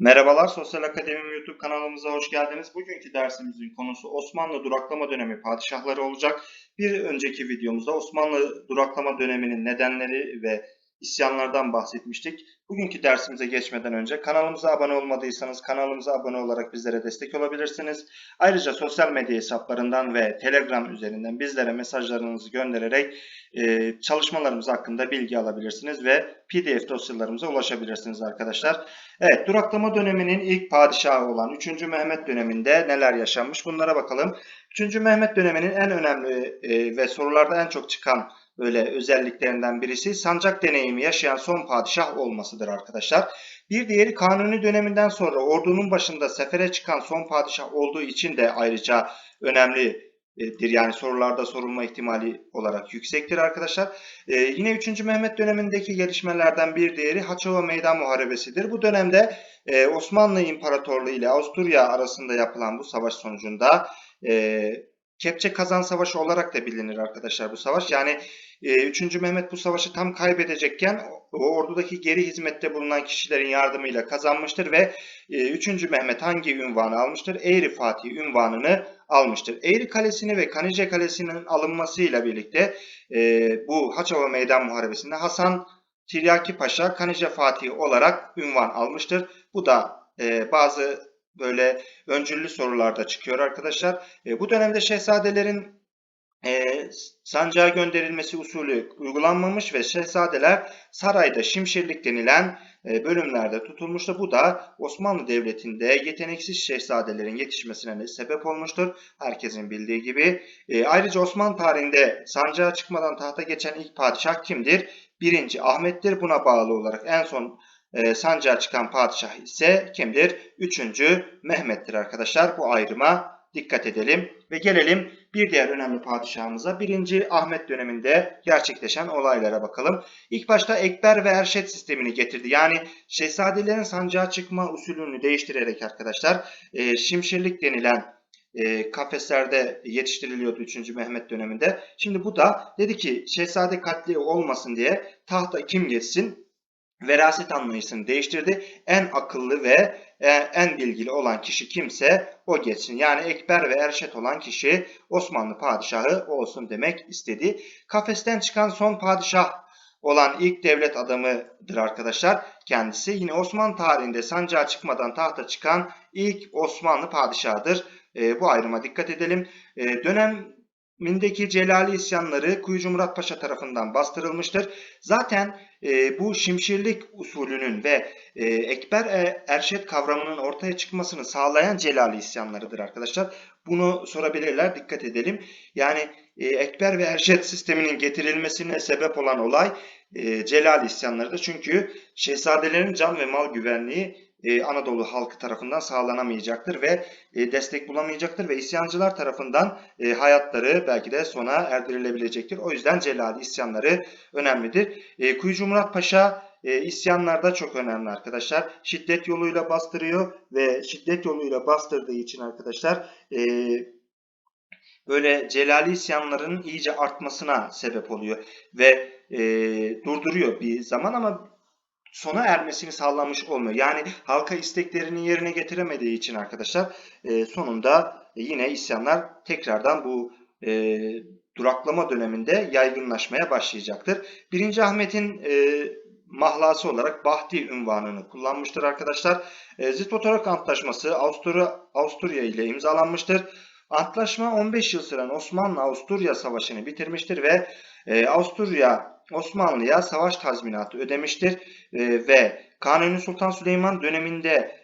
Merhabalar, Sosyal Akademi YouTube kanalımıza hoş geldiniz. Bugünkü dersimizin konusu Osmanlı duraklama dönemi padişahları olacak. Bir önceki videomuzda Osmanlı duraklama döneminin nedenleri ve isyanlardan bahsetmiştik. Bugünkü dersimize geçmeden önce kanalımıza abone olmadıysanız kanalımıza abone olarak bizlere destek olabilirsiniz. Ayrıca sosyal medya hesaplarından ve Telegram üzerinden bizlere mesajlarınızı göndererek e, çalışmalarımız hakkında bilgi alabilirsiniz ve PDF dosyalarımıza ulaşabilirsiniz arkadaşlar. Evet, duraklama döneminin ilk padişahı olan 3. Mehmet döneminde neler yaşanmış bunlara bakalım. 3. Mehmet döneminin en önemli e, ve sorularda en çok çıkan böyle özelliklerinden birisi sancak deneyimi yaşayan son padişah olmasıdır arkadaşlar. Bir diğeri Kanuni döneminden sonra ordunun başında sefere çıkan son padişah olduğu için de ayrıca önemlidir. Yani sorularda sorulma ihtimali olarak yüksektir arkadaşlar. Ee, yine 3. Mehmet dönemindeki gelişmelerden bir diğeri Haçova Meydan Muharebesi'dir. Bu dönemde e, Osmanlı İmparatorluğu ile Avusturya arasında yapılan bu savaş sonucunda e, Kepçe Kazan Savaşı olarak da bilinir arkadaşlar bu savaş. Yani e, 3. Mehmet bu savaşı tam kaybedecekken o ordudaki geri hizmette bulunan kişilerin yardımıyla kazanmıştır ve e, 3. Mehmet hangi ünvanı almıştır? Eğri Fatih ünvanını almıştır. Eğri Kalesi'ni ve Kanice Kalesi'nin alınmasıyla birlikte e, bu Haçova Meydan Muharebesi'nde Hasan Tiryaki Paşa Kanice Fatih olarak ünvan almıştır. Bu da e, bazı böyle öncüllü sorularda çıkıyor arkadaşlar. E, bu dönemde şehzadelerin e, sancağa gönderilmesi usulü uygulanmamış ve şehzadeler sarayda şimşirlik denilen e, bölümlerde tutulmuştu. Bu da Osmanlı Devleti'nde yeteneksiz şehzadelerin yetişmesine sebep olmuştur. Herkesin bildiği gibi. E, ayrıca Osmanlı tarihinde sancağa çıkmadan tahta geçen ilk padişah kimdir? Birinci Ahmet'tir. Buna bağlı olarak en son e, sancağa çıkan padişah ise kimdir? Üçüncü Mehmet'tir arkadaşlar. Bu ayrıma dikkat edelim ve gelelim bir diğer önemli padişahımıza 1. Ahmet döneminde gerçekleşen olaylara bakalım. İlk başta Ekber ve Erşet sistemini getirdi. Yani şehzadelerin sancağa çıkma usulünü değiştirerek arkadaşlar e, şimşirlik denilen e, kafeslerde yetiştiriliyordu 3. Mehmet döneminde. Şimdi bu da dedi ki şehzade katli olmasın diye tahta kim geçsin? Veraset anlayışını değiştirdi. En akıllı ve e, en bilgili olan kişi kimse o geçsin. Yani Ekber ve Erşet olan kişi Osmanlı padişahı olsun demek istedi. Kafesten çıkan son padişah olan ilk devlet adamıdır arkadaşlar. Kendisi yine Osmanlı tarihinde sancağa çıkmadan tahta çıkan ilk Osmanlı padişahıdır. E, bu ayrıma dikkat edelim. E, dönem Celali isyanları Kuyucu Murat Paşa tarafından bastırılmıştır. Zaten e, bu şimşirlik usulünün ve e, Ekber e, Erşet kavramının ortaya çıkmasını sağlayan Celali isyanlarıdır arkadaşlar. Bunu sorabilirler, dikkat edelim. Yani e, Ekber ve Erşet sisteminin getirilmesine sebep olan olay e, Celali isyanlarıdır. Çünkü şehzadelerin can ve mal güvenliği e, Anadolu halkı tarafından sağlanamayacaktır ve e, destek bulamayacaktır ve isyancılar tarafından e, hayatları belki de sona erdirilebilecektir. O yüzden Celali isyanları önemlidir. E, Kuyucu Murat Paşa e, isyanlarda çok önemli arkadaşlar. Şiddet yoluyla bastırıyor ve şiddet yoluyla bastırdığı için arkadaşlar e, böyle Celali isyanların iyice artmasına sebep oluyor ve e, durduruyor bir zaman ama sona ermesini sağlamış olmuyor. Yani halka isteklerini yerine getiremediği için arkadaşlar e, sonunda yine isyanlar tekrardan bu e, duraklama döneminde yaygınlaşmaya başlayacaktır. 1. Ahmet'in e, mahlası olarak Bahti ünvanını kullanmıştır arkadaşlar. E, Zitvotorak Antlaşması Avusturya, Avusturya ile imzalanmıştır. Antlaşma 15 yıl süren Osmanlı-Avusturya Savaşı'nı bitirmiştir ve Avusturya Osmanlı'ya savaş tazminatı ödemiştir ve Kanuni Sultan Süleyman döneminde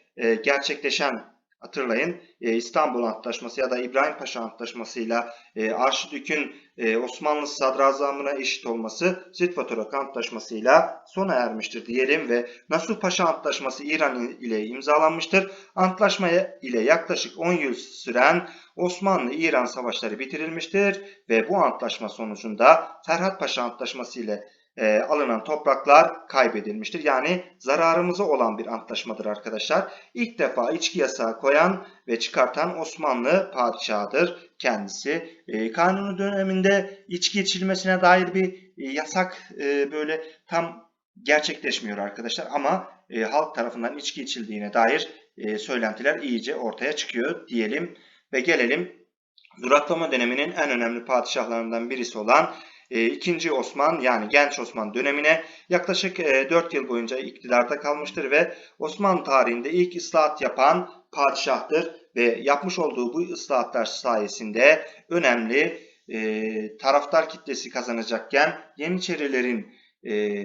gerçekleşen hatırlayın e, İstanbul Antlaşması ya da İbrahim Paşa Antlaşması'yla e, Arşidük'ün e, Osmanlı sadrazamına eşit olması Zitvatorok Antlaşması'yla sona ermiştir diyelim ve Nasuh Paşa Antlaşması İran ile imzalanmıştır. Antlaşma ile yaklaşık 10 yıl süren Osmanlı-İran savaşları bitirilmiştir ve bu antlaşma sonucunda Ferhat Paşa Antlaşması ile e, alınan topraklar kaybedilmiştir. Yani zararımıza olan bir antlaşmadır arkadaşlar. İlk defa içki yasağı koyan ve çıkartan Osmanlı padişahıdır kendisi. E, kanuni döneminde içki içilmesine dair bir e, yasak e, böyle tam gerçekleşmiyor arkadaşlar ama e, halk tarafından içki içildiğine dair e, söylentiler iyice ortaya çıkıyor diyelim ve gelelim duraklama döneminin en önemli padişahlarından birisi olan e, 2. Osman yani Genç Osman dönemine yaklaşık e, 4 yıl boyunca iktidarda kalmıştır ve Osmanlı tarihinde ilk ıslahat yapan padişahtır ve yapmış olduğu bu ıslahatlar sayesinde önemli e, taraftar kitlesi kazanacakken Yeniçerilerin e,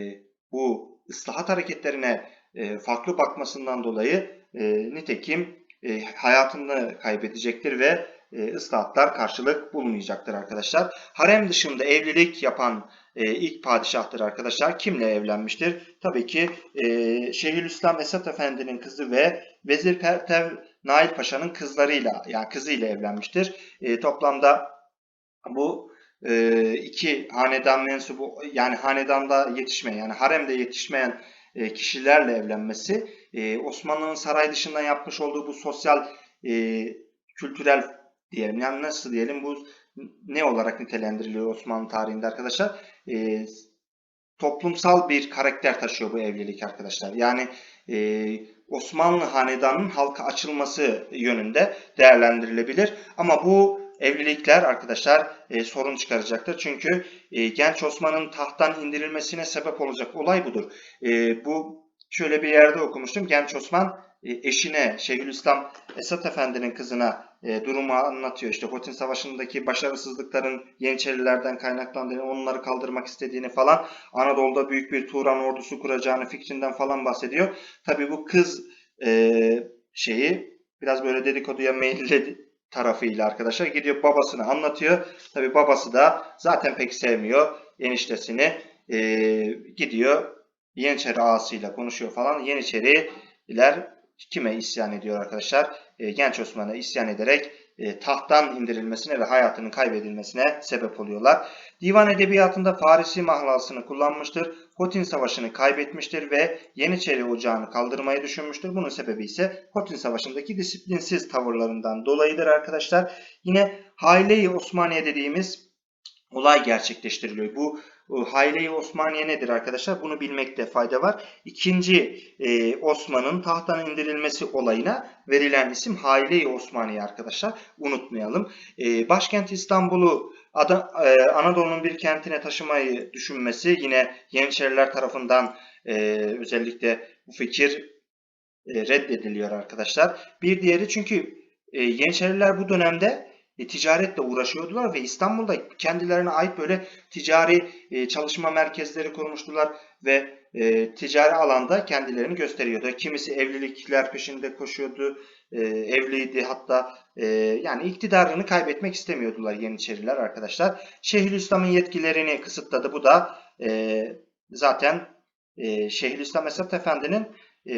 bu ıslahat hareketlerine e, farklı bakmasından dolayı e, nitekim e, hayatını kaybedecektir ve e, ıslahatlar karşılık bulmayacaktır arkadaşlar. Harem dışında evlilik yapan e, ilk padişahtır arkadaşlar. Kimle evlenmiştir? Tabii ki e, Şeyhülislam Esat Efendi'nin kızı ve Vezir Pertev Nail Paşa'nın kızlarıyla yani kızıyla evlenmiştir. E, toplamda bu e, iki hanedan mensubu yani hanedanda yetişmeyen yani haremde yetişmeyen e, kişilerle evlenmesi e, Osmanlı'nın saray dışından yapmış olduğu bu sosyal e, kültürel diyelim yani nasıl diyelim bu ne olarak nitelendiriliyor Osmanlı tarihinde arkadaşlar? E, toplumsal bir karakter taşıyor bu evlilik arkadaşlar. Yani e, Osmanlı hanedanının halka açılması yönünde değerlendirilebilir. Ama bu evlilikler arkadaşlar e, sorun çıkaracaktır. Çünkü e, genç Osman'ın tahttan indirilmesine sebep olacak olay budur. E, bu şöyle bir yerde okumuştum. Genç Osman e, eşine Şeyhülislam Esat Efendi'nin kızına e, durumu anlatıyor. İşte Hotin Savaşı'ndaki başarısızlıkların Yeniçerilerden kaynaklandığını, onları kaldırmak istediğini falan, Anadolu'da büyük bir Turan ordusu kuracağını fikrinden falan bahsediyor. Tabii bu kız e, şeyi biraz böyle dedikoduya meyilli tarafıyla arkadaşlar gidiyor babasını anlatıyor. Tabii babası da zaten pek sevmiyor eniştesini. E, gidiyor Yeniçeri ağasıyla konuşuyor falan. Yeniçeriler kime isyan ediyor arkadaşlar? E, Genç Osman'a isyan ederek e, tahttan indirilmesine ve hayatının kaybedilmesine sebep oluyorlar. Divan edebiyatında Farisi mahlasını kullanmıştır. Hotin Savaşı'nı kaybetmiştir ve Yeniçeri Ocağı'nı kaldırmayı düşünmüştür. Bunun sebebi ise Hotin Savaşı'ndaki disiplinsiz tavırlarından dolayıdır arkadaşlar. Yine Haile-i Osmaniye dediğimiz olay gerçekleştiriliyor. Bu Hayle-i Osmaniye nedir arkadaşlar? Bunu bilmekte fayda var. İkinci e, Osman'ın tahttan indirilmesi olayına verilen isim Hayle-i Osmaniye arkadaşlar. Unutmayalım. E, başkent İstanbul'u e, Anadolu'nun bir kentine taşımayı düşünmesi yine Yeniçeriler tarafından e, özellikle bu fikir e, reddediliyor arkadaşlar. Bir diğeri çünkü e, Yeniçeriler bu dönemde e, ticaretle uğraşıyordular ve İstanbul'da kendilerine ait böyle ticari e, çalışma merkezleri kurmuştular ve e, ticari alanda kendilerini gösteriyordu. Kimisi evlilikler peşinde koşuyordu, e, evliydi hatta e, yani iktidarını kaybetmek istemiyordular Yeniçeriler arkadaşlar. Şeyhülislam'ın yetkilerini kısıtladı. Bu da e, zaten e, Şeyhülislam Esat Efendi'nin e,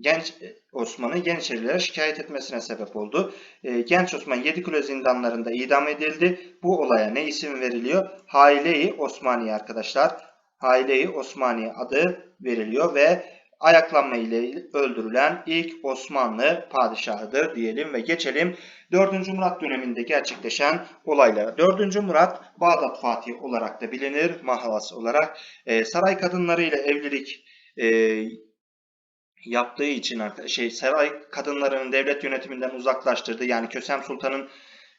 genç Osman'ı Yeniçerilere şikayet etmesine sebep oldu. E, genç Osman Yedikule zindanlarında idam edildi. Bu olaya ne isim veriliyor? Haile-i Osmaniye arkadaşlar. Haile-i Osmaniye adı veriliyor ve ayaklanma ile öldürülen ilk Osmanlı padişahıdır diyelim ve geçelim 4. Murat döneminde gerçekleşen olaylara. 4. Murat Bağdat Fatih olarak da bilinir, mahalas olarak e, saray kadınlarıyla evlilik e, yaptığı için şey saray kadınlarının devlet yönetiminden uzaklaştırdı. Yani Kösem Sultan'ın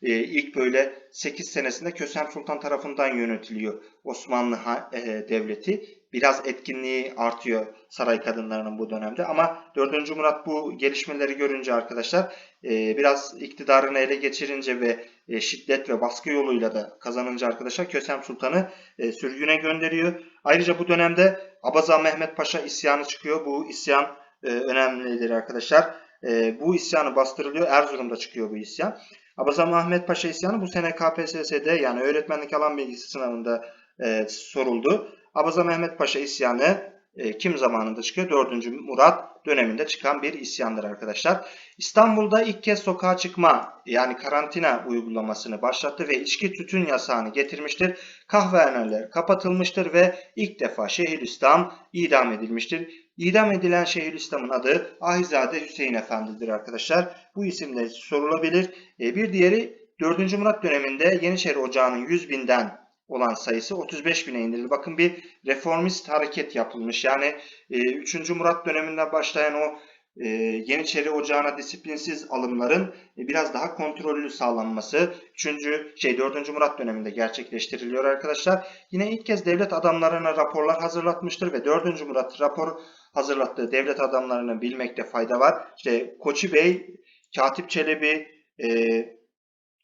e, ilk böyle 8 senesinde Kösem Sultan tarafından yönetiliyor Osmanlı e, devleti. Biraz etkinliği artıyor saray kadınlarının bu dönemde. Ama 4. Murat bu gelişmeleri görünce arkadaşlar e, biraz iktidarını ele geçirince ve e, şiddet ve baskı yoluyla da kazanınca arkadaşlar Kösem Sultan'ı e, sürgüne gönderiyor. Ayrıca bu dönemde Abaza Mehmet Paşa isyanı çıkıyor. Bu isyan e, önemlidir arkadaşlar. E, bu isyanı bastırılıyor. Erzurum'da çıkıyor bu isyan. Abazam Ahmet Paşa isyanı bu sene KPSS'de yani öğretmenlik alan bilgisi sınavında e, soruldu. Abazam Mehmet Paşa isyanı e, kim zamanında çıkıyor? 4. Murat döneminde çıkan bir isyandır arkadaşlar. İstanbul'da ilk kez sokağa çıkma yani karantina uygulamasını başlattı ve içki tütün yasağını getirmiştir. Kahvehaneler kapatılmıştır ve ilk defa Şeyhülislam idam edilmiştir. İdam edilen Şeyhülislam'ın adı Ahizade Hüseyin Efendi'dir arkadaşlar. Bu isimle sorulabilir. E, bir diğeri 4. Murat döneminde Yeniçeri Ocağı'nın 100 binden olan sayısı 35 bine indirildi. Bakın bir reformist hareket yapılmış. Yani e, 3. Murat döneminde başlayan o e, Yeniçeri Ocağı'na disiplinsiz alımların e, biraz daha kontrollü sağlanması 3. şey 4. Murat döneminde gerçekleştiriliyor arkadaşlar. Yine ilk kez devlet adamlarına raporlar hazırlatmıştır ve 4. Murat rapor hazırlattığı devlet adamlarını bilmekte fayda var. İşte Koçi Bey, Katip Çelebi, e,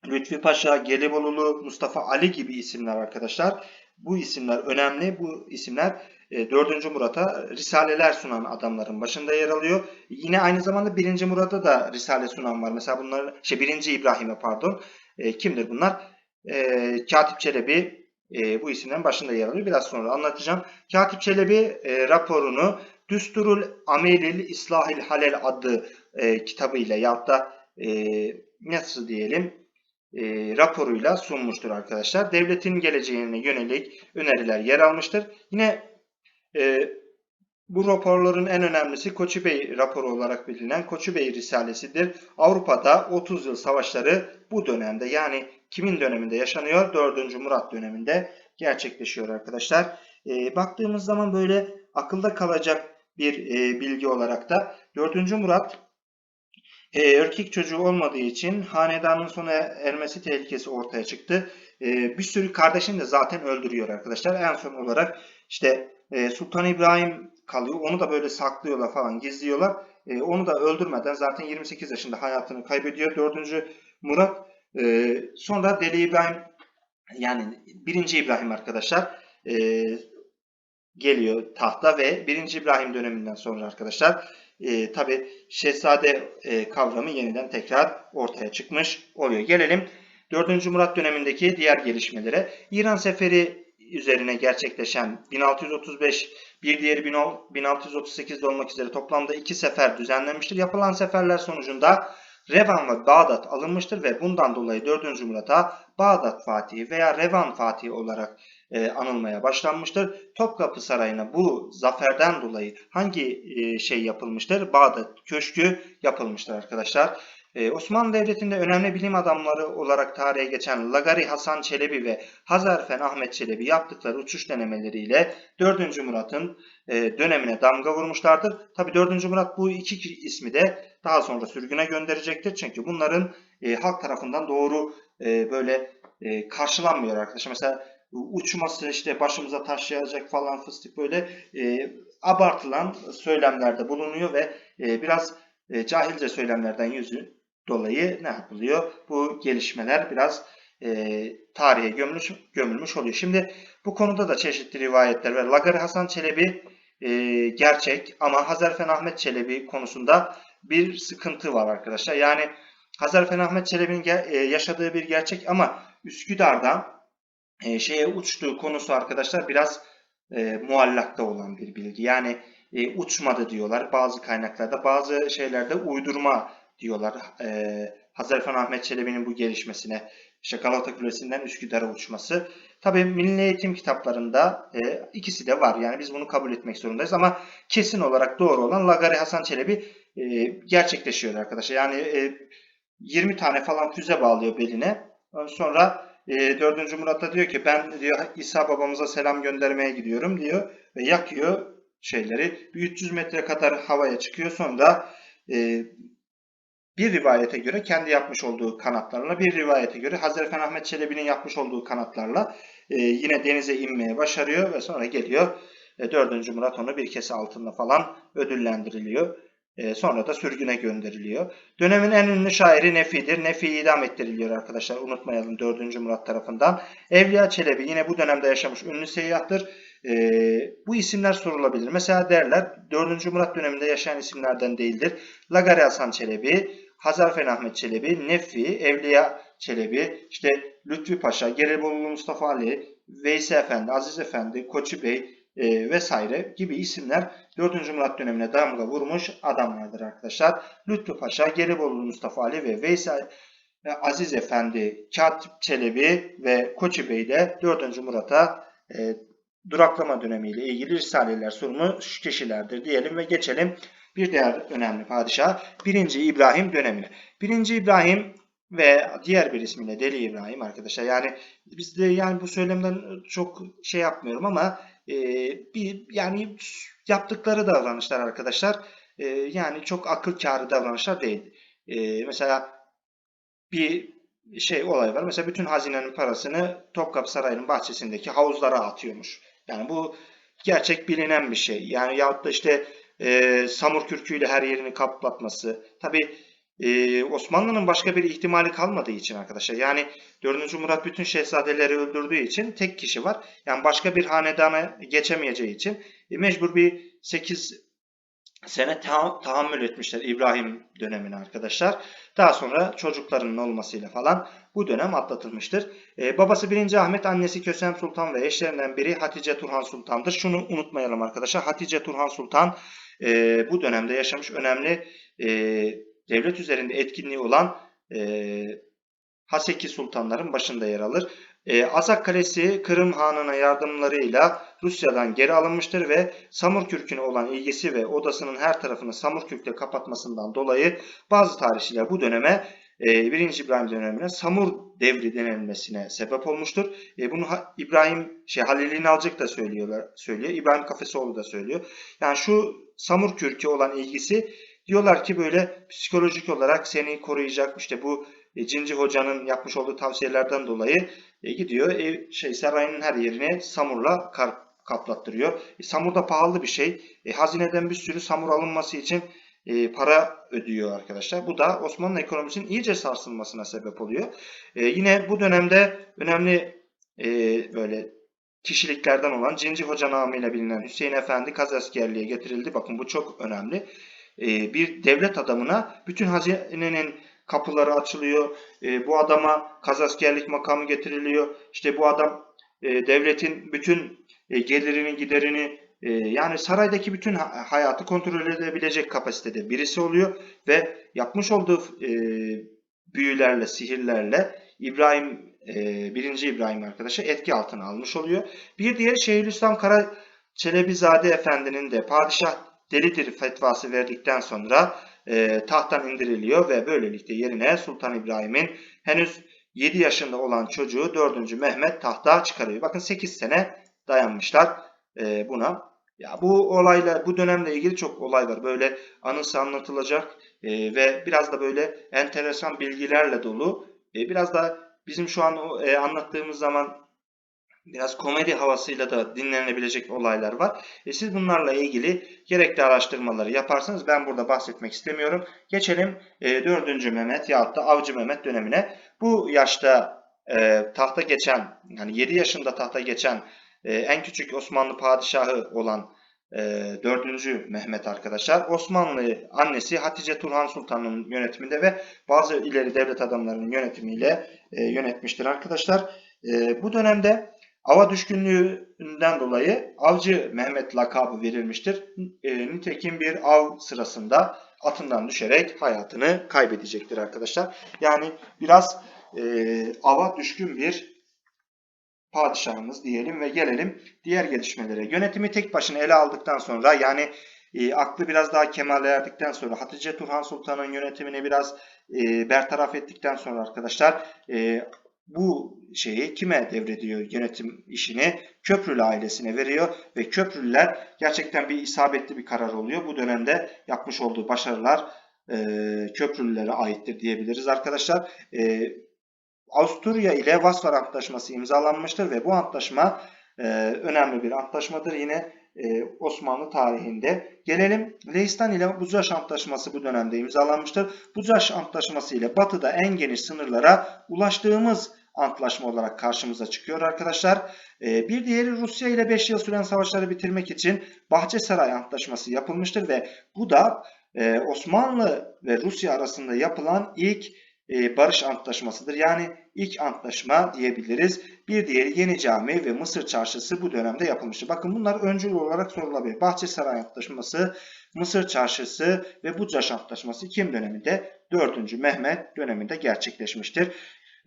Lütfi Paşa, Gelibolu, Mustafa Ali gibi isimler arkadaşlar. Bu isimler önemli. Bu isimler e, 4. Murat'a risaleler sunan adamların başında yer alıyor. Yine aynı zamanda 1. Murat'a da risale sunan var. Mesela bunlar şey 1. İbrahim'e pardon. E, kimdir bunlar? E, Katip Çelebi e, bu isimlerin başında yer alıyor. Biraz sonra anlatacağım. Katip Çelebi e, raporunu Düsturul Amelil İslahil Halel adlı e, kitabıyla ya da e, nasıl diyelim e, raporuyla sunmuştur arkadaşlar. Devletin geleceğine yönelik öneriler yer almıştır. Yine e, bu raporların en önemlisi Koçu Bey raporu olarak bilinen Koçu Bey Risalesidir. Avrupa'da 30 yıl savaşları bu dönemde yani kimin döneminde yaşanıyor? 4. Murat döneminde gerçekleşiyor arkadaşlar. E, baktığımız zaman böyle akılda kalacak bir e, bilgi olarak da 4. Murat e, erkek çocuğu olmadığı için hanedanın sona ermesi tehlikesi ortaya çıktı. E, bir sürü kardeşini de zaten öldürüyor arkadaşlar. En son olarak işte e, Sultan İbrahim kalıyor. Onu da böyle saklıyorlar falan gizliyorlar. E, onu da öldürmeden zaten 28 yaşında hayatını kaybediyor. 4. Murat e, sonra Deli İbrahim yani 1. İbrahim arkadaşlar e, geliyor tahta ve 1. İbrahim döneminden sonra arkadaşlar e, tabi şehzade e, kavramı yeniden tekrar ortaya çıkmış oluyor. Gelelim 4. Murat dönemindeki diğer gelişmelere. İran seferi üzerine gerçekleşen 1635 bir diğeri 1638'de olmak üzere toplamda iki sefer düzenlenmiştir. Yapılan seferler sonucunda Revan ve Bağdat alınmıştır ve bundan dolayı 4. Murat'a Bağdat Fatihi veya Revan Fatihi olarak e, anılmaya başlanmıştır. Topkapı Sarayı'na bu zaferden dolayı hangi e, şey yapılmıştır? Bağdat Köşkü yapılmıştır arkadaşlar. Ee, Osmanlı Devleti'nde önemli bilim adamları olarak tarihe geçen Lagari Hasan Çelebi ve Hazarfen Ahmet Çelebi yaptıkları uçuş denemeleriyle 4. Murat'ın e, dönemine damga vurmuşlardır. Tabi 4. Murat bu iki ismi de daha sonra sürgüne gönderecektir. Çünkü bunların e, halk tarafından doğru e, böyle karşılanmıyor arkadaşlar. Mesela uçması işte başımıza taş yağacak falan fıstık böyle abartılan söylemlerde bulunuyor ve biraz cahilce söylemlerden yüzü dolayı ne yapılıyor? Bu gelişmeler biraz e, tarihe gömülmüş, gömülmüş oluyor. Şimdi bu konuda da çeşitli rivayetler var. Lagari Hasan Çelebi e, gerçek ama Hazarfen Ahmet Çelebi konusunda bir sıkıntı var arkadaşlar. Yani Hazarfen Ahmet Çelebi'nin e, yaşadığı bir gerçek ama Üsküdar'dan e, şeye uçtuğu konusu arkadaşlar biraz e, muallakta olan bir bilgi. Yani e, uçmadı diyorlar bazı kaynaklarda. Bazı şeylerde uydurma diyorlar. E, Hazarfen Ahmet Çelebi'nin bu gelişmesine. İşte Galata Kulesi'nden Üsküdar'a uçması. Tabii milli eğitim kitaplarında e, ikisi de var. Yani biz bunu kabul etmek zorundayız ama kesin olarak doğru olan Lagari Hasan Çelebi e, gerçekleşiyor arkadaşlar. Yani e, 20 tane falan füze bağlıyor beline. Sonra e, 4. Murat diyor ki ben diyor İsa babamıza selam göndermeye gidiyorum diyor ve yakıyor şeyleri. 300 metre kadar havaya çıkıyor. Sonra e, bir rivayete göre kendi yapmış olduğu kanatlarla, bir rivayete göre Hazreti Efendi Ahmet Çelebi'nin yapmış olduğu kanatlarla e, yine denize inmeye başarıyor ve sonra geliyor. E, 4. Murat onu bir kese altında falan ödüllendiriliyor. E, sonra da sürgüne gönderiliyor. Dönemin en ünlü şairi Nefi'dir. Nefi idam ettiriliyor arkadaşlar. Unutmayalım 4. Murat tarafından. Evliya Çelebi yine bu dönemde yaşamış ünlü seyyahtır. E, bu isimler sorulabilir. Mesela derler 4. Murat döneminde yaşayan isimlerden değildir. Lagari Hasan Çelebi, Hazarfen Ahmet Çelebi, Nefi, Evliya Çelebi, işte Lütfi Paşa, Gelibolu Mustafa Ali, Veysi Efendi, Aziz Efendi, Koçu Bey e, vesaire gibi isimler 4. Murat dönemine damga vurmuş adamlardır arkadaşlar. Lütfi Paşa, Gelibolu Mustafa Ali ve Veysi e, Aziz Efendi, Katip Çelebi ve Koçu Bey de 4. Murat'a e, duraklama dönemiyle ilgili risaleler sunmuş kişilerdir diyelim ve geçelim bir diğer önemli padişah 1. İbrahim dönemine. 1. İbrahim ve diğer bir ismiyle Deli İbrahim arkadaşlar. Yani biz de yani bu söylemden çok şey yapmıyorum ama e, bir yani yaptıkları davranışlar arkadaşlar e, yani çok akıl kârı davranışlar değil. E, mesela bir şey olay var. Mesela bütün hazinenin parasını Topkapı Sarayı'nın bahçesindeki havuzlara atıyormuş. Yani bu gerçek bilinen bir şey. Yani yahut da işte e, samur kürküyle her yerini kaplatması. Tabi e, Osmanlı'nın başka bir ihtimali kalmadığı için arkadaşlar. Yani 4. Murat bütün şehzadeleri öldürdüğü için tek kişi var. Yani başka bir hanedana geçemeyeceği için e, mecbur bir 8 sene ta- tahammül etmişler İbrahim dönemini arkadaşlar. Daha sonra çocuklarının olmasıyla falan bu dönem atlatılmıştır. Ee, babası 1. Ahmet, annesi Kösem Sultan ve eşlerinden biri Hatice Turhan Sultan'dır. Şunu unutmayalım arkadaşlar. Hatice Turhan Sultan e, bu dönemde yaşamış önemli e, devlet üzerinde etkinliği olan e, Haseki sultanların başında yer alır. E, Azak Kalesi Kırım Hanı'na yardımlarıyla Rusya'dan geri alınmıştır ve Samurkürk'üne olan ilgisi ve odasının her tarafını Samurkürk'le kapatmasından dolayı bazı tarihçiler bu döneme e, 1. İbrahim dönemine Samur devri denilmesine sebep olmuştur. E, bunu İbrahim şey Halil İnalcık da söylüyorlar söylüyor. İbrahim Kafesoğlu da söylüyor. Yani şu Samurkürk'e olan ilgisi diyorlar ki böyle psikolojik olarak seni koruyacak işte bu e, Cinci Hoca'nın yapmış olduğu tavsiyelerden dolayı e, gidiyor e, şey sarayın her yerini samurla kar, kaplattırıyor. E, samur da pahalı bir şey. E, hazineden bir sürü samur alınması için e, para ödüyor arkadaşlar. Bu da Osmanlı ekonomisinin iyice sarsılmasına sebep oluyor. E, yine bu dönemde önemli e, böyle kişiliklerden olan Cinci Hoca namıyla bilinen Hüseyin Efendi kaz askerliğe getirildi. Bakın bu çok önemli. E, bir devlet adamına bütün hazinenin kapıları açılıyor. E, bu adama kazaskerlik makamı getiriliyor. İşte bu adam e, devletin bütün e, gelirini giderini e, yani saraydaki bütün ha- hayatı kontrol edebilecek kapasitede birisi oluyor ve yapmış olduğu e, büyülerle, sihirlerle İbrahim e, birinci İbrahim arkadaşı etki altına almış oluyor. Bir diğeri Şeyhülislam Kara Çelebizade Efendi'nin de padişah delidir fetvası verdikten sonra e, tahttan indiriliyor ve böylelikle yerine Sultan İbrahim'in henüz 7 yaşında olan çocuğu 4. Mehmet tahta çıkarıyor. Bakın 8 sene dayanmışlar e, buna. Ya bu olayla bu dönemle ilgili çok olay var. Böyle anısı anlatılacak e, ve biraz da böyle enteresan bilgilerle dolu. E, biraz da bizim şu an e, anlattığımız zaman biraz komedi havasıyla da dinlenebilecek olaylar var. E, siz bunlarla ilgili gerekli araştırmaları yaparsanız ben burada bahsetmek istemiyorum. Geçelim e, 4. Mehmet yahut da Avcı Mehmet dönemine. Bu yaşta e, tahta geçen yani 7 yaşında tahta geçen e, en küçük Osmanlı padişahı olan e, 4. Mehmet arkadaşlar Osmanlı annesi Hatice Turhan Sultan'ın yönetiminde ve bazı ileri devlet adamlarının yönetimiyle e, yönetmiştir arkadaşlar. E, bu dönemde Ava düşkünlüğünden dolayı Avcı Mehmet lakabı verilmiştir. E, nitekim bir av sırasında atından düşerek hayatını kaybedecektir arkadaşlar. Yani biraz e, ava düşkün bir padişahımız diyelim ve gelelim diğer gelişmelere. Yönetimi tek başına ele aldıktan sonra yani e, aklı biraz daha kemale erdikten sonra Hatice Turhan Sultan'ın yönetimini biraz e, bertaraf ettikten sonra arkadaşlar e, bu şeyi kime devrediyor yönetim işini? Köprülü ailesine veriyor ve Köprülüler gerçekten bir isabetli bir karar oluyor. Bu dönemde yapmış olduğu başarılar e, Köprülülere aittir diyebiliriz arkadaşlar. E, Avusturya ile Vasvar Antlaşması imzalanmıştır ve bu antlaşma e, önemli bir antlaşmadır yine e, Osmanlı tarihinde. Gelelim Leistan ile Bucaş Antlaşması bu dönemde imzalanmıştır. Bucaş Antlaşması ile batıda en geniş sınırlara ulaştığımız antlaşma olarak karşımıza çıkıyor arkadaşlar. E, bir diğeri Rusya ile 5 yıl süren savaşları bitirmek için Bahçesaray Antlaşması yapılmıştır ve bu da e, Osmanlı ve Rusya arasında yapılan ilk e, barış antlaşmasıdır. Yani ilk antlaşma diyebiliriz. Bir diğeri Yeni Cami ve Mısır Çarşısı bu dönemde yapılmıştır. Bakın bunlar öncül olarak sorulabilir. Bahçesaray Antlaşması, Mısır Çarşısı ve Bucaş Antlaşması kim döneminde? 4. Mehmet döneminde gerçekleşmiştir.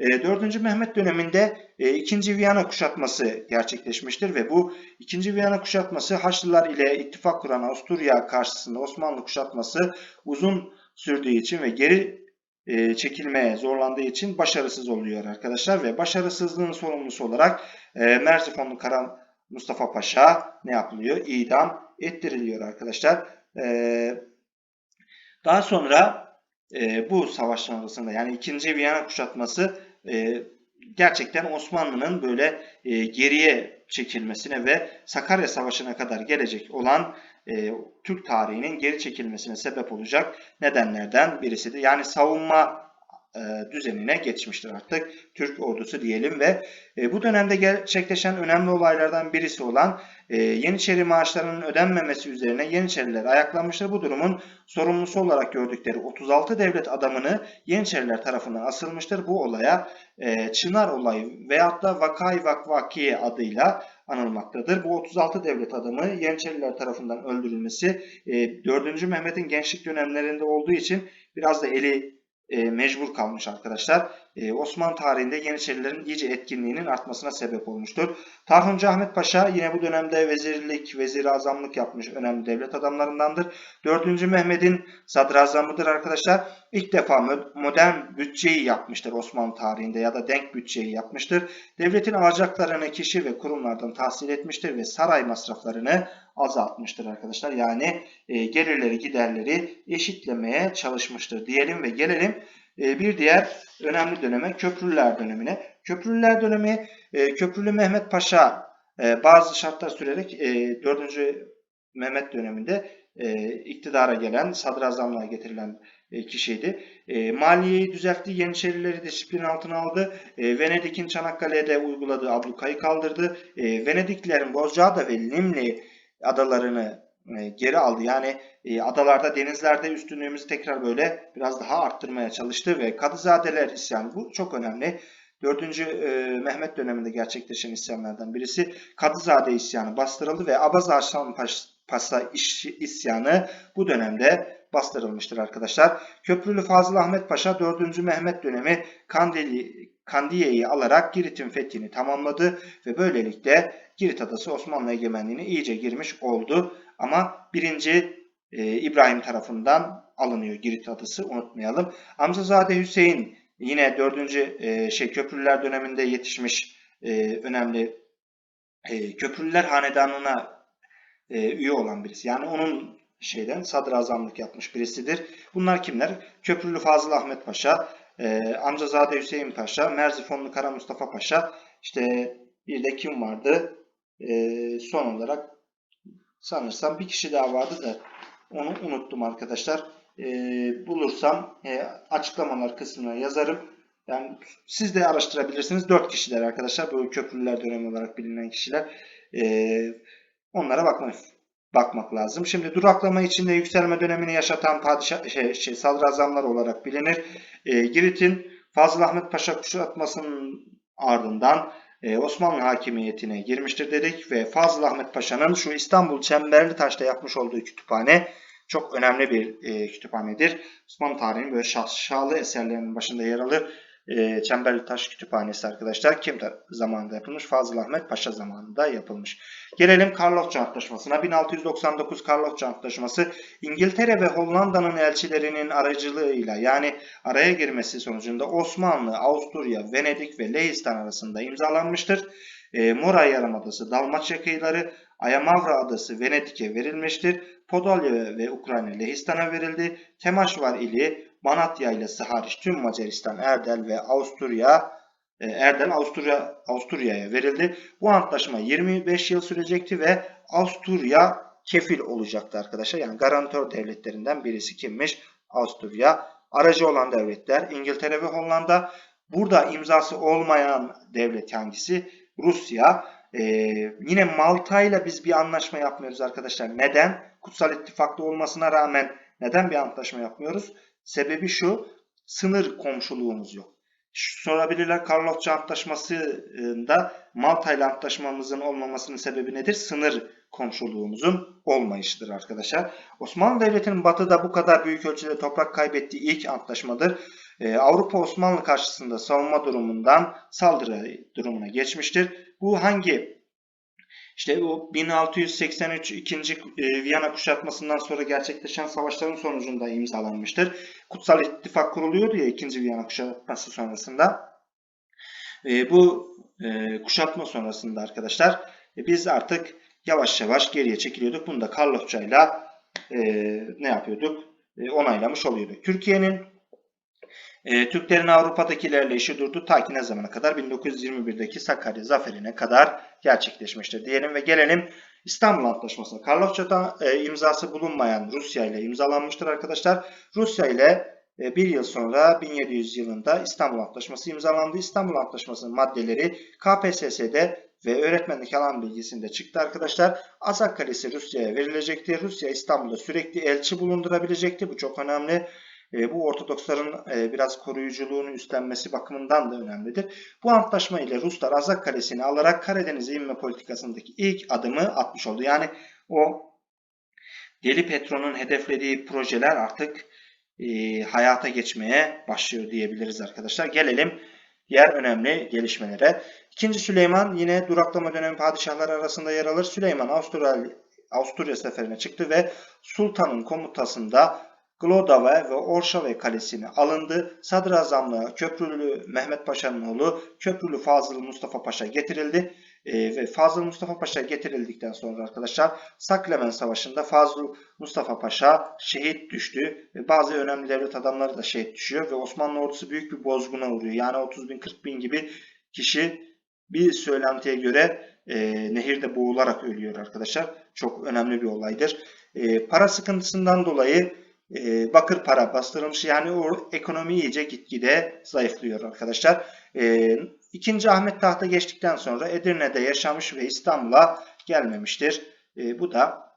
E, 4. Mehmet döneminde e, 2. Viyana kuşatması gerçekleşmiştir ve bu 2. Viyana kuşatması Haçlılar ile ittifak kuran Avusturya karşısında Osmanlı kuşatması uzun sürdüğü için ve geri e, çekilmeye zorlandığı için başarısız oluyor arkadaşlar ve başarısızlığın sorumlusu olarak e, Merzifonlu Kara Mustafa Paşa ne yapılıyor? İdam ettiriliyor arkadaşlar. E, daha sonra bu savaş sonrasında yani 2. Viyana kuşatması gerçekten Osmanlı'nın böyle geriye çekilmesine ve Sakarya Savaşı'na kadar gelecek olan e, Türk tarihinin geri çekilmesine sebep olacak nedenlerden birisidir. Yani savunma düzenine geçmiştir artık Türk ordusu diyelim ve e, bu dönemde gerçekleşen önemli olaylardan birisi olan e, Yeniçeri maaşlarının ödenmemesi üzerine Yeniçeriler ayaklanmıştır. Bu durumun sorumlusu olarak gördükleri 36 devlet adamını Yeniçeriler tarafından asılmıştır. Bu olaya e, Çınar olayı veyahut da Vakai Vakvakiye adıyla anılmaktadır. Bu 36 devlet adamı Yeniçeriler tarafından öldürülmesi e, 4. Mehmet'in gençlik dönemlerinde olduğu için biraz da eli e, mecbur kalmış arkadaşlar. E, Osmanlı tarihinde Yeniçerilerin iyice etkinliğinin artmasına sebep olmuştur. Tarhuncu Ahmet Paşa yine bu dönemde vezirlik, vezir azamlık yapmış önemli devlet adamlarındandır. 4. Mehmet'in sadrazamıdır arkadaşlar. İlk defa modern bütçeyi yapmıştır Osmanlı tarihinde ya da denk bütçeyi yapmıştır. Devletin alacaklarını kişi ve kurumlardan tahsil etmiştir ve saray masraflarını azaltmıştır arkadaşlar. Yani e, gelirleri giderleri eşitlemeye çalışmıştır diyelim ve gelelim e, bir diğer önemli döneme Köprülüler dönemine. Köprülüler dönemi e, Köprülü Mehmet Paşa e, bazı şartlar sürerek e, 4. Mehmet döneminde e, iktidara gelen, sadrazamlığa getirilen kişiydi. E, maliyeyi düzeltti, Yeniçerileri disiplin altına aldı. E, Venedik'in Çanakkale'de uyguladığı ablukayı kaldırdı. E, Venediklilerin Bozcaada ve Limni adalarını e, geri aldı. Yani e, adalarda, denizlerde üstünlüğümüzü tekrar böyle biraz daha arttırmaya çalıştı ve Kadızadeler isyanı bu çok önemli. 4. E, Mehmet döneminde gerçekleşen isyanlardan birisi Kadızade isyanı bastırıldı ve Abaz Arslan Pasa isyanı bu dönemde bastırılmıştır arkadaşlar. Köprülü Fazıl Ahmet Paşa 4. Mehmet dönemi Kandili, Kandiye'yi alarak Girit'in fethini tamamladı ve böylelikle Girit adası Osmanlı egemenliğine iyice girmiş oldu. Ama 1. E, İbrahim tarafından alınıyor Girit adası unutmayalım. Amcazade Hüseyin yine 4. E, şey Köprülüler döneminde yetişmiş e, önemli Köprülüler hanedanına üye olan birisi. Yani onun şeyden sadrazamlık yapmış birisidir. Bunlar kimler? Köprülü Fazıl Ahmet Paşa, e, Amcazade Hüseyin Paşa, Merzifonlu Kara Mustafa Paşa, işte bir de kim vardı? E, son olarak sanırsam bir kişi daha vardı da onu unuttum arkadaşlar. E, bulursam e, açıklamalar kısmına yazarım. Yani siz de araştırabilirsiniz. Dört kişiler arkadaşlar. Bu köprülüler dönemi olarak bilinen kişiler. E, onlara bakmak, bakmak lazım. Şimdi duraklama içinde yükselme dönemini yaşatan padişah, şey, şey, sadrazamlar olarak bilinir. E, Girit'in Fazıl Ahmet Paşa kuşatmasının ardından e, Osmanlı hakimiyetine girmiştir dedik ve Fazıl Ahmet Paşa'nın şu İstanbul Çemberli Taş'ta yapmış olduğu kütüphane çok önemli bir e, kütüphanedir. Osmanlı tarihinin böyle şaşalı eserlerinin başında yer alır e, Çemberli Taş Kütüphanesi arkadaşlar. Kim zamanında yapılmış? Fazıl Ahmet Paşa zamanında yapılmış. Gelelim Karlofça Antlaşması'na. 1699 Karlofça Antlaşması İngiltere ve Hollanda'nın elçilerinin aracılığıyla yani araya girmesi sonucunda Osmanlı, Avusturya, Venedik ve Lehistan arasında imzalanmıştır. E, Mora Yarımadası, Dalmaçya kıyıları, Ayamavra Adası Venedik'e verilmiştir. Podolya ve Ukrayna Lehistan'a verildi. Temaşvar ili Manatya ile hariç tüm Macaristan, Erdel ve Avusturya e, Erdel Avusturya Avusturya'ya verildi. Bu antlaşma 25 yıl sürecekti ve Avusturya kefil olacaktı arkadaşlar. Yani garantör devletlerinden birisi kimmiş? Avusturya. Aracı olan devletler İngiltere ve Hollanda. Burada imzası olmayan devlet hangisi? Rusya. Ee, yine Malta ile biz bir anlaşma yapmıyoruz arkadaşlar. Neden? Kutsal İttifak'ta olmasına rağmen neden bir antlaşma yapmıyoruz? Sebebi şu, sınır komşuluğumuz yok. Sorabilirler Karlofça Antlaşması'nda Malta ile antlaşmamızın olmamasının sebebi nedir? Sınır komşuluğumuzun olmayışıdır arkadaşlar. Osmanlı Devleti'nin batıda bu kadar büyük ölçüde toprak kaybettiği ilk antlaşmadır. Ee, Avrupa Osmanlı karşısında savunma durumundan saldırı durumuna geçmiştir. Bu hangi İşte bu 1683 ikinci e, Viyana kuşatmasından sonra gerçekleşen savaşların sonucunda imzalanmıştır. Kutsal İttifak kuruluyordu ya ikinci Viyana kuşatması sonrasında. E, bu e, kuşatma sonrasında arkadaşlar e, biz artık yavaş yavaş geriye çekiliyorduk. Bunu da Karlofça'yla e, ne yapıyorduk? E, onaylamış oluyorduk. Türkiye'nin e, Türklerin Avrupa'daki ilerleyişi durdu ta ki ne zamana kadar? 1921'deki Sakarya Zaferi'ne kadar gerçekleşmiştir diyelim ve gelelim İstanbul Antlaşması'na. Karlofça'da e, imzası bulunmayan Rusya ile imzalanmıştır arkadaşlar. Rusya ile e, bir yıl sonra 1700 yılında İstanbul Antlaşması imzalandı. İstanbul Antlaşması'nın maddeleri KPSS'de ve öğretmenlik alan bilgisinde çıktı arkadaşlar. Azak Kalesi Rusya'ya verilecekti. Rusya İstanbul'da sürekli elçi bulundurabilecekti. Bu çok önemli. E, bu Ortodoksların e, biraz koruyuculuğunu üstlenmesi bakımından da önemlidir. Bu antlaşma ile Ruslar Azak Kalesi'ni alarak Karadeniz'e inme politikasındaki ilk adımı atmış oldu. Yani o Deli Petro'nun hedeflediği projeler artık e, hayata geçmeye başlıyor diyebiliriz arkadaşlar. Gelelim diğer önemli gelişmelere. İkinci Süleyman yine duraklama dönemi padişahları arasında yer alır. Süleyman Avusturya, Avusturya seferine çıktı ve sultanın komutasında Glodava ve Orşave kalesini alındı. Sadrazamlığa Köprülü Mehmet Paşa'nın oğlu Köprülü Fazıl Mustafa Paşa getirildi. Ee, ve Fazıl Mustafa Paşa getirildikten sonra arkadaşlar Saklemen Savaşı'nda Fazıl Mustafa Paşa şehit düştü. Ve bazı önemli devlet adamları da şehit düşüyor ve Osmanlı ordusu büyük bir bozguna uğruyor. Yani 30 bin 40 bin gibi kişi bir söylentiye göre e, nehirde boğularak ölüyor arkadaşlar. Çok önemli bir olaydır. E, para sıkıntısından dolayı e, bakır para bastırılmış. Yani o ekonomi iyice gitgide zayıflıyor arkadaşlar. E, İkinci Ahmet tahta geçtikten sonra Edirne'de yaşamış ve İstanbul'a gelmemiştir. E, bu da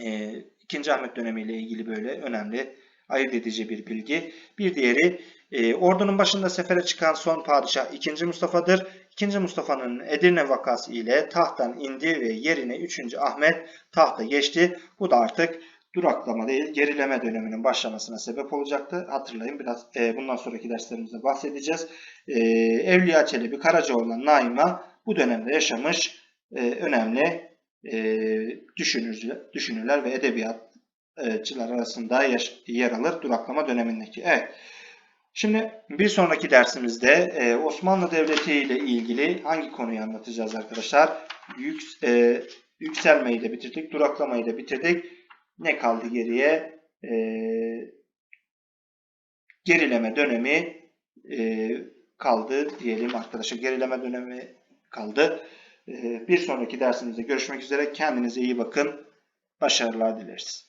e, İkinci Ahmet dönemiyle ilgili böyle önemli ayırt edici bir bilgi. Bir diğeri e, ordunun başında sefere çıkan son padişah 2. Mustafa'dır. 2. Mustafa'nın Edirne vakası ile tahttan indi ve yerine 3. Ahmet tahta geçti. Bu da artık duraklama değil gerileme döneminin başlamasına sebep olacaktı. Hatırlayın biraz e, bundan sonraki derslerimizde bahsedeceğiz. E, Evliya Çelebi Karacaoğlan Naima bu dönemde yaşamış e, önemli e, düşünürler, ve edebiyatçılar arasında yaş, yer alır duraklama dönemindeki. Evet. Şimdi bir sonraki dersimizde e, Osmanlı Devleti ile ilgili hangi konuyu anlatacağız arkadaşlar? Yük, e, yükselmeyi de bitirdik, duraklamayı da bitirdik ne kaldı geriye? E, gerileme dönemi e, kaldı diyelim arkadaşlar. Gerileme dönemi kaldı. E, bir sonraki dersimizde görüşmek üzere. Kendinize iyi bakın. Başarılar dileriz.